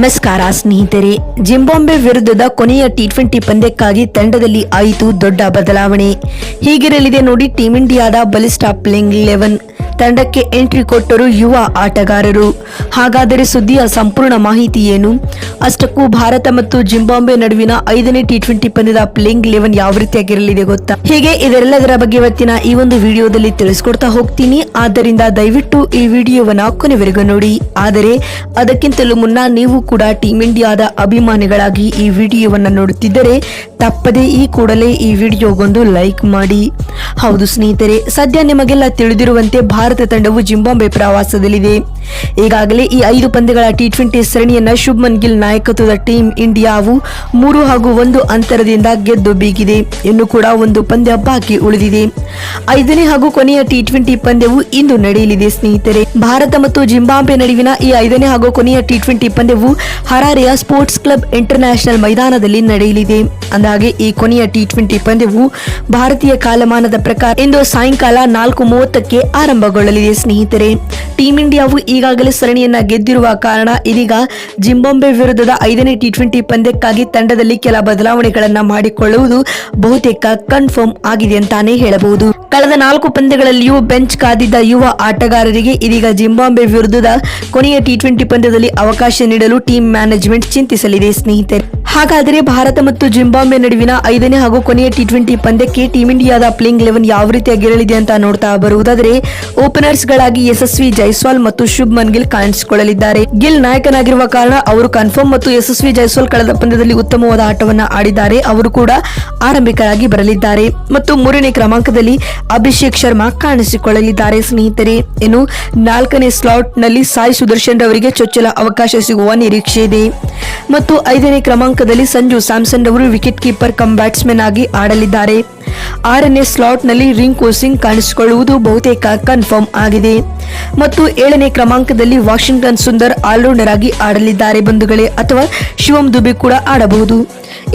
ನಮಸ್ಕಾರ ಸ್ನೇಹಿತರೆ ಜಿಂಬಾಂಬೆ ವಿರುದ್ಧದ ಕೊನೆಯ ಟಿ ಟ್ವೆಂಟಿ ಪಂದ್ಯಕ್ಕಾಗಿ ತಂಡದಲ್ಲಿ ಆಯಿತು ದೊಡ್ಡ ಬದಲಾವಣೆ. ಹೀಗಿರಲಿದೆ ನೋಡಿ ಟೀಂ ಇಂಡಿಯಾದ ಬಲಿಷ್ಠ ಪ್ಲೇಯಿಂಗ್ ಲೆವೆನ್ ತಂಡಕ್ಕೆ ಎಂಟ್ರಿ ಕೊಟ್ಟರು ಯುವ ಆಟಗಾರರು. ಹಾಗಾದರೆ ಸುದ್ದಿಯ ಸಂಪೂರ್ಣ ಮಾಹಿತಿ ಏನು? ಅಷ್ಟಕ್ಕೂ ಭಾರತ ಮತ್ತು ಜಿಂಬಾಂಬೆ ನಡುವಿನ ಐದನೇ ಟಿ ಟ್ವೆಂಟಿ ಪಂದ್ಯದ ಪ್ಲೇಯಿಂಗ್ ಲೆವೆನ್ ಯಾವ ರೀತಿಯಾಗಿರಲಿದೆ ಗೊತ್ತಾ? ಹೀಗೆ ಇದೆಲ್ಲದರ ಬಗ್ಗೆ ಇವತ್ತಿನ ಈ ಒಂದು ವಿಡಿಯೋದಲ್ಲಿ ತಿಳಿಸ್ಕೊಡ್ತಾ ಹೋಗ್ತೀನಿ. ಆದ್ದರಿಂದ ದಯವಿಟ್ಟು ಈ ವಿಡಿಯೋವನ್ನ ಕೊನೆವರೆಗೂ ನೋಡಿ. ಆದರೆ ಅದಕ್ಕಿಂತಲೂ ಮುನ್ನ ನೀವು ಕೂಡ ಟೀಂ ಇಂಡಿಯಾದ ಅಭಿಮಾನಿಗಳಾಗಿ ಈ ವಿಡಿಯೋವನ್ನು ನೋಡುತ್ತಿದ್ದರೆ ತಪ್ಪದೇ ಈ ಕೂಡಲೇ ಈ ವಿಡಿಯೋಗೊಂದು ಲೈಕ್ ಮಾಡಿ. ಹೌದು ಸ್ನೇಹಿತರೆ, ಸದ್ಯ ನಿಮಗೆಲ್ಲ ತಿಳಿದಿರುವಂತೆ ಭಾರತ ತಂಡವು ಜಿಂಬಾಂಬೆ ಪ್ರವಾಸದಲ್ಲಿದೆ. ಈಗಾಗಲೇ ಈ ಐದು ಪಂದ್ಯಗಳ ಟಿ ಟ್ವೆಂಟಿ ಸರಣಿಯನ್ನ ಶುಭ್ಮನ್ ಗಿಲ್ ನಾಯಕತ್ವದ ಟೀಂ ಇಂಡಿಯಾವು ಮೂರು ಹಾಗೂ ಒಂದು ಅಂತರದಿಂದ ಗೆದ್ದು ಬೀಗಿದೆ. ಇನ್ನು ಕೂಡ ಒಂದು ಪಂದ್ಯ ಬಾಕಿ ಉಳಿದಿದೆ. ಐದನೇ ಹಾಗೂ ಕೊನೆಯ ಟಿ ಟ್ವೆಂಟಿ ಪಂದ್ಯವು ಇಂದು ನಡೆಯಲಿದೆ ಸ್ನೇಹಿತರೆ. ಭಾರತ ಮತ್ತು ಜಿಂಬಾಂಬೆ ನಡುವಿನ ಈ ಐದನೇ ಹಾಗೂ ಕೊನೆಯ ಟಿ ಟ್ವೆಂಟಿ ಪಂದ್ಯವು ಹರಾರೆಯ ಸ್ಪೋರ್ಟ್ಸ್ ಕ್ಲಬ್ ಇಂಟರ್ನ್ಯಾಷನಲ್ ಮೈದಾನದಲ್ಲಿ ನಡೆಯಲಿದೆ. ಅಂದಾಗೆ ಈ ಕೊನೆಯ ಟಿ ಟ್ವೆಂಟಿ ಪಂದ್ಯವು ಭಾರತೀಯ ಕಾಲಮಾನದ ಪ್ರಕಾರ ಇಂದು ಸಾಯಂಕಾಲ ನಾಲ್ಕು ಮೂವತ್ತಕ್ಕೆ ಆರಂಭಗೊಳ್ಳಲಿದೆ, ಸ್ನೇಹಿತರೆ. ಟೀಂ ಇಂಡಿಯಾವು ಈಗಾಗಲೇ ಸರಣಿಯನ್ನ ಗೆದ್ದಿರುವ ಕಾರಣ ಇದೀಗ ಜಿಂಬಾಂಬೆ ವಿರುದ್ಧದ ಐದನೇ ಟಿ ಟ್ವೆಂಟಿ ಪಂದ್ಯಕ್ಕಾಗಿ ತಂಡದಲ್ಲಿ ಕೆಲ ಬದಲಾವಣೆಗಳನ್ನ ಮಾಡಿಕೊಳ್ಳುವುದು ಬಹುತೇಕ ಕನ್ಫರ್ಮ್ ಆಗಿದೆ ಅಂತಾನೆ ಹೇಳಬಹುದು. ಕಳೆದ ನಾಲ್ಕು ಪಂದ್ಯಗಳಲ್ಲಿಯೂ ಬೆಂಚ್ ಕಾದಿದ್ದ ಯುವ ಆಟಗಾರರಿಗೆ ಇದೀಗ ಜಿಂಬಾಂಬೆ ವಿರುದ್ಧದ ಕೊನೆಯ ಟಿ ಟ್ವೆಂಟಿ ಪಂದ್ಯದಲ್ಲಿ ಅವಕಾಶ ನೀಡಲು ಟೀಂ ಮ್ಯಾನೇಜ್ಮೆಂಟ್ ಚಿಂತಿಸಲಿದೆ, ಸ್ನೇಹಿತರೆ. ಹಾಗಾದರೆ ಭಾರತ ಮತ್ತು ಜಿಂಬಾಬ್ವೆ ನಡುವಿನ ಐದನೇ ಹಾಗೂ ಕೊನೆಯ ಟಿ ಟ್ವೆಂಟಿ ಪಂದ್ಯಕ್ಕೆ ಟೀಂ ಇಂಡಿಯಾದ ಪ್ಲೇಯಿಂಗ್ ಲೆವೆನ್ ಯಾವ ರೀತಿಯಾಗಿರಲಿದೆ ಅಂತ ನೋಡ್ತಾ ಬರುವುದಾದರೆ ಓಪನರ್ಸ್ ಗಳಾಗಿ ಯಶಸ್ವಿ ಜೈಸ್ವಾಲ್ ಮತ್ತು ಶುಭ್ಮನ್ ಗಿಲ್ ಕಾಣಿಸಿಕೊಳ್ಳಲಿದ್ದಾರೆ. ಗಿಲ್ ನಾಯಕನಾಗಿರುವ ಕಾರಣ ಅವರು ಕನ್ಫರ್ಮ್ ಮತ್ತು ಯಶಸ್ವಿ ಜೈಸ್ವಾಲ್ ಕಳೆದ ಪಂದ್ಯದಲ್ಲಿ ಉತ್ತಮವಾದ ಆಟವನ್ನು ಆಡಿದ್ದಾರೆ. ಅವರು ಕೂಡ ಆರಂಭಿಕರಾಗಿ ಬರಲಿದ್ದಾರೆ. ಮತ್ತು ಮೂರನೇ ಕ್ರಮಾಂಕದಲ್ಲಿ ಅಭಿಷೇಕ್ ಶರ್ಮಾ ಕಾಣಿಸಿಕೊಳ್ಳಲಿದ್ದಾರೆ. ಸ್ನೇಹಿತರೆ, ಇನ್ನು ನಾಲ್ಕನೇ ಸ್ಲಾಟ್ನಲ್ಲಿ ಸಾಯಿ ಸುದರ್ಶನ್ ರವರಿಗೆ ಚೊಚ್ಚಲ ಅವಕಾಶ ಸಿಗುವ ನಿರೀಕ್ಷೆ ಇದೆ. ಮತ್ತು ಐದನೇ ಕ್ರಮಾಂಕದಲ್ಲಿ ಸಂಜು ಸ್ಯಾಮ್ಸನ್ ಅವರು ವಿಕೆಟ್ ಕೀಪರ್ ಕಮ್ ಬ್ಯಾಟ್ಸ್ಮನ್ ಆಗಿ ಆಡಲಿದ್ದಾರೆ. ಆರನೇ ಸ್ಲಾಟ್ನಲ್ಲಿ ರಿಂಕು ಸಿಂಗ್ ಕಾಣಿಸಿಕೊಳ್ಳುವುದು ಬಹುತೇಕ ಕನ್ಫರ್ಮ್ ಆಗಿದೆ. ಮತ್ತು ಏಳನೇ ಕ್ರಮಾಂಕದಲ್ಲಿ ವಾಷಿಂಗ್ಟನ್ ಸುಂದರ್ ಆಲ್ರೌಂಡರ್ ಆಗಿ ಆಡಲಿದ್ದಾರೆ ಬಂಧುಗಳೇ, ಅಥವಾ ಶಿವಂ ದುಬೆ ಕೂಡ ಆಡಬಹುದು.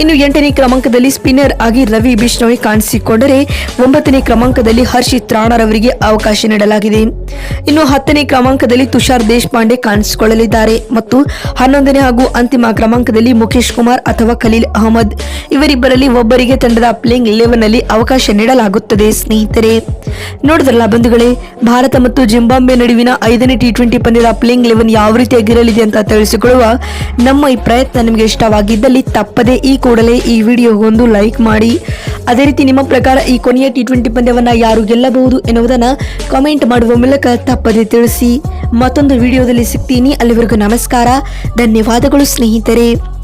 ಇನ್ನು ಎಂಟನೇ ಕ್ರಮಾಂಕದಲ್ಲಿ ಸ್ಪಿನ್ನರ್ ಆಗಿ ರವಿ ಬಿಷ್ಣೋಯ್ ಕಾಣಿಸಿಕೊಂಡರೆ ಒಂಬತ್ತನೇ ಕ್ರಮಾಂಕದಲ್ಲಿ ಹರ್ಷಿತ್ ರಾಣರವರಿಗೆ ಅವಕಾಶ ನೀಡಲಾಗಿದೆ. ಇನ್ನು ಹತ್ತನೇ ಕ್ರಮಾಂಕದಲ್ಲಿ ತುಷಾರ್ ದೇಶಪಾಂಡೆ ಕಾಣಿಸಿಕೊಳ್ಳಲಿದ್ದಾರೆ ಮತ್ತು ಹನ್ನೊಂದನೇ ಹಾಗೂ ಅಂತಿಮ ಕ್ರಮಾಂಕದಲ್ಲಿ ಮುಖೇಶ್ ಕುಮಾರ್ ಅಥವಾ ಖಲೀಲ್ ಅಹಮದ್ ಇವರಿಬ್ಬರಲ್ಲಿ ಒಬ್ಬರಿಗೆ ತಂಡದ ಪ್ಲೇಯಿಂಗ್ ಲೆವೆನ್ನಲ್ಲಿ ಅವಕಾಶ ನೀಡಲಾಗುತ್ತದೆ. ಸ್ನೇಹಿತರೆ, ನೋಡಿದ್ರಲ್ಲ ಬಂಧುಗಳೇ, ಭಾರತ ಮತ್ತು ಜಿಂಬಾಂಬೆ ನಡುವಿನ ಐದನೇ ಟಿ ಟ್ವೆಂಟಿ ಪಂದ್ಯದ ಪ್ಲೇಯಿಂಗ್ ಲೆವೆನ್ ಯಾವ ರೀತಿಯಾಗಿರಲಿದೆ ಅಂತ ತಿಳಿಸಿಕೊಳ್ಳುವ ನಮ್ಮ ಈ ಪ್ರಯತ್ನ ನಿಮಗೆ ಇಷ್ಟವಾಗಿದ್ದಲ್ಲಿ ತಪ್ಪದೇ ಈ ಕೂಡಲೇ ಈ ವಿಡಿಯೋಗೊಂದು ಲೈಕ್ ಮಾಡಿ. ಅದೇ ರೀತಿ ನಿಮ್ಮ ಪ್ರಕಾರ ಈ ಕೊನೆಯ ಟಿ ಟ್ವೆಂಟಿ ಪಂದ್ಯವನ್ನು ಯಾರು ಗೆಲ್ಲಬಹುದು ಎನ್ನುವುದನ್ನು ಕಾಮೆಂಟ್ ಮಾಡುವ ಮೂಲಕ ತಪ್ಪದೇ ತಿಳಿಸಿ. ಮತ್ತೊಂದು ವಿಡಿಯೋದಲ್ಲಿ ಸಿಗ್ತೀನಿ. ಅಲ್ಲಿವರೆಗೂ ನಮಸ್ಕಾರ. ಧನ್ಯವಾದಗಳು ಸ್ನೇಹಿತರೆ.